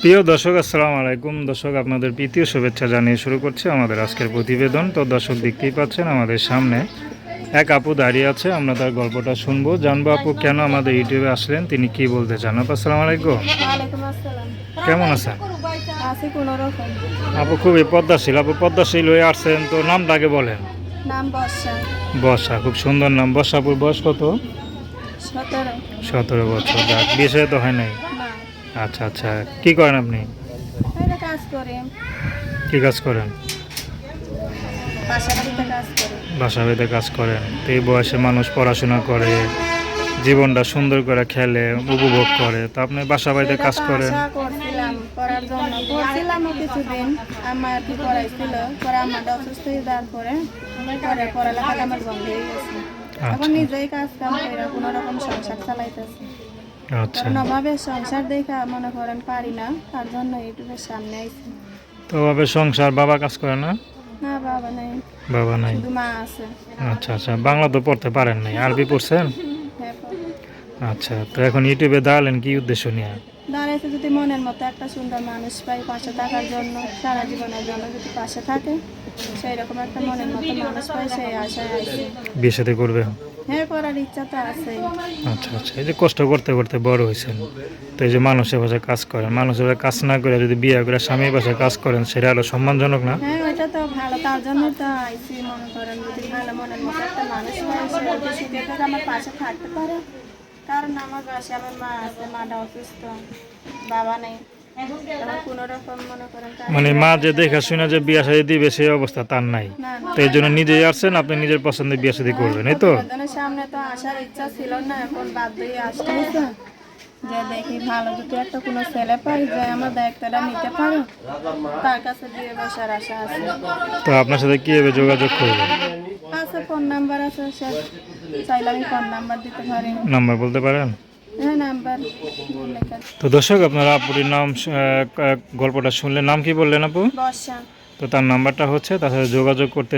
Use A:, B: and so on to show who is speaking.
A: প্রিয় দর্শক আসসালামু আলাইকুম। দর্শক আপনাদের প্রীতীয় শুভেচ্ছা জানিয়ে শুরু করছি আমাদের আজকের প্রতিবেদন। তো দর্শক দেখতেই পাচ্ছেন আমাদের সামনে এক আপু দাঁড়িয়ে আছে। আমরা তার গল্পটা শুনব। জানব আপু কেন আমাদের ইউটিউবে আসলেন? তিনি কি বলতে চান? আপু আসসালামু আলাইকুম। কেমন আছেন? আপু খুবই পদ্মাশীল। আপু পদ্মাশীল হয়ে আসছেন। তো নামটা আগে বলেন।
B: বর্ষা।
A: খুব সুন্দর নাম। বর্ষাপুর বয়স কত?
B: সতেরো।
A: বছর। যাক বিয়ে তো হয় নাই। আচ্ছা আচ্ছা। কি করেন আপনি?
B: কাজ
A: কি কাজ করেন?
B: বাসা বাড়িতে কাজ
A: করেন। তো এই বয়সে মানুষ পড়াশোনা করে জীবনটা সুন্দর করে খেলে উপভোগ করে। তো আপনি বাসা বাড়িতে কাজ করেন?
B: করার জন্য। করছিলামও কিছুদিন আমার কি পড়াইছিল পরে আমারটা অসুস্থ হয়ে যাওয়ার পরে পরে পড়ালেখাটা আমার বন্ধ হয়ে গেছে। এখন
A: আচ্ছা
B: নিজেই কাজ কাম করে কোনো রকম সংসার চালাইতেছে।
A: আচ্ছা
B: কারণ অভাবে সংসার দেখা মনে করেন পারি না তার জন্য ইউটিউবের সামনে আইছি।
A: তো ভাবে সংসার বাবা কাজ করে না?
B: না বাবা নাই।
A: বাবা নাই।
B: শুধু মা আছে।
A: আচ্ছা আচ্ছা বাংলা তো পড়তে পারেন নাই। আরবি পড়ছেন?
B: হ্যাঁ
A: আচ্ছা তো এখন ইউটিউবে দাঁড়ালেন কি উদ্দেশ্য নিয়ে?
B: যদি মনের মতো একটা সুন্দর মানুষ পাই পাশে থাকার জন্য সারা জীবনের জন্য যদি পাশে থাকে সেই রকম একটা মনের মতো মানুষ পাই সেই আশায়
A: বিয়ে সাথে করবে?
B: হ্যাঁ করার ইচ্ছা তো আছে।
A: আচ্ছা আচ্ছা। এই যে কষ্ট করতে করতে বড় হয়েছেন তো এই যে মানুষের বাসায় কাজ করেন মানুষের বাসায় কাজ না করে যদি বিয়ে করে স্বামীর বাসায় কাজ করেন সেটা হলো সম্মানজনক না?
B: হ্যাঁ ওইটা তো ভালো তার জন্য তো আইসি মনে করেন যদি ভালো মনের মতো একটা মানুষ পাই সে যদি সুখে থেকে আমার পাশে থাকতে পারে। কারণ আমার পাশে আমার মা আছে মাটা অসুস্থ বাবা নেই। মনে
A: মা যে দেখা শুনে যে বিয়ে সাথে দিবে সেই অবস্থা তার নাই। তো এই জন্য নিজেই আসছেন আপনি নিজের পছন্দে বিয়ে সাথে করবেন এই তো?
B: সামনে তো আসার ইচ্ছা ছিল না এখন বাধ্য আসতে যে দেখি ভালো যদি একটা কোনো ছেলে পাই যে আমার দায়িত্বটা নিতে পারে তার কাছে দিয়ে বসার আশা আছে।
A: তো আপনার সাথে কীভাবে যোগাযোগ করবেন?
B: আছে ফোন নাম্বার আছে সে চাইলে আমি ফোন নাম্বার দিতে পারি।
A: নাম্বার বলতে পারেন? তো দর্শক আপনারা আপুরির নাম গল্পটা শুনলে নাম কি বললেন আপু? তো তার নাম্বারটা হচ্ছে তার সাথে যোগাযোগ করতে